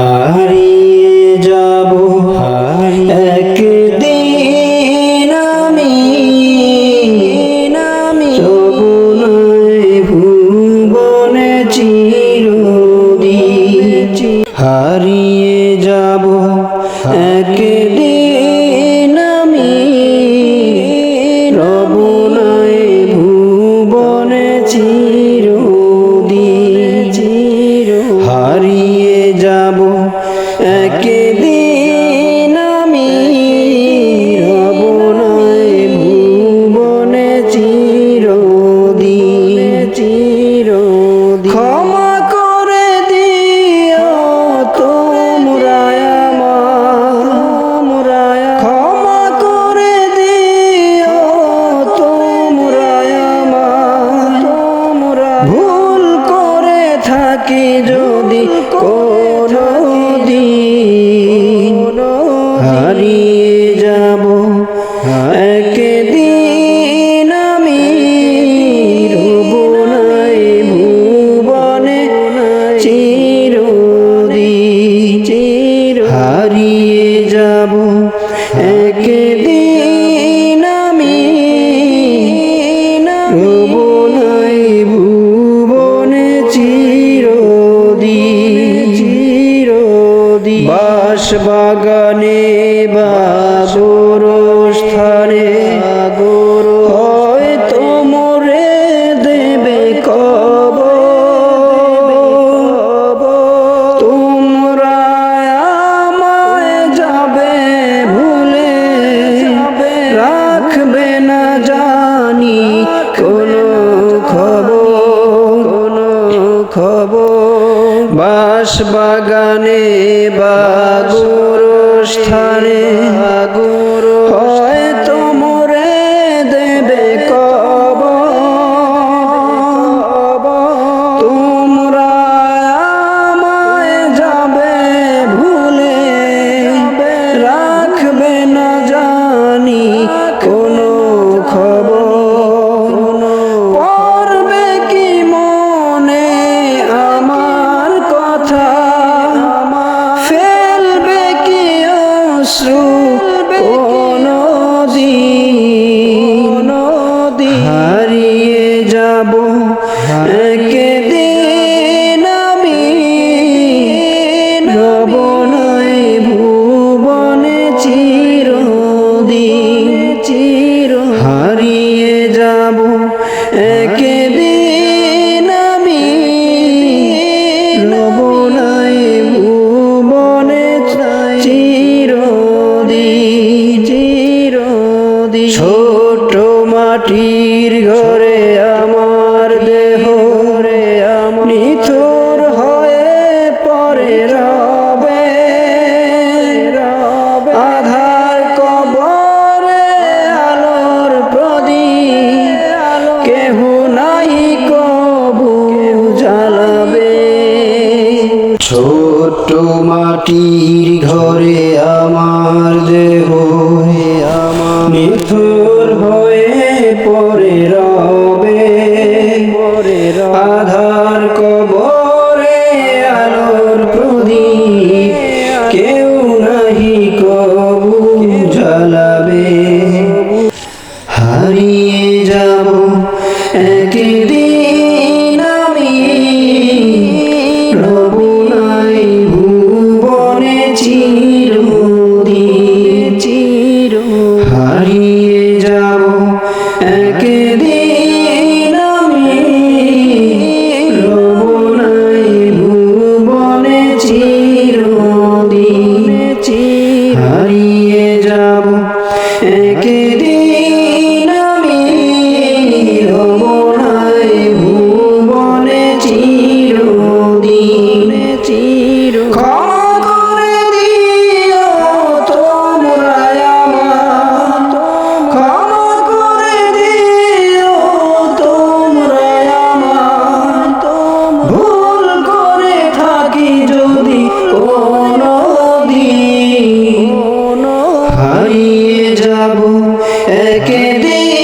হারিয়ে যাব। একদিন আমি নামি ভুবনে চিরদিন হারিয়ে যাব। একদিন আমি রবনায় ভুবনে চিরদিন চির হারিয়ে থাকি যদি কোনো দিন হারিয়ে যাব। একদিন আমি রবনাই ভুবনে চিরদিন চির হারিয়ে যাব। একদিন বাগানে বা স্থানে হয়তো মোরে দেবে কব তোমরা আমায় যাবে ভুলে, রাখবে না জানি কোনো খবর কোনো খবর। বাস বাগানে বা গুরুস্থানে হয়তো ছোট মাটির ঘরে আমার দেহ। রে নিথর হয়ে পরে রবে। আধার কবরে আলোর প্রদীপ। কেহ নাই কবু জ্বালাবে। ছোট মাটির ঘরে আমার দেহ। আমার baby.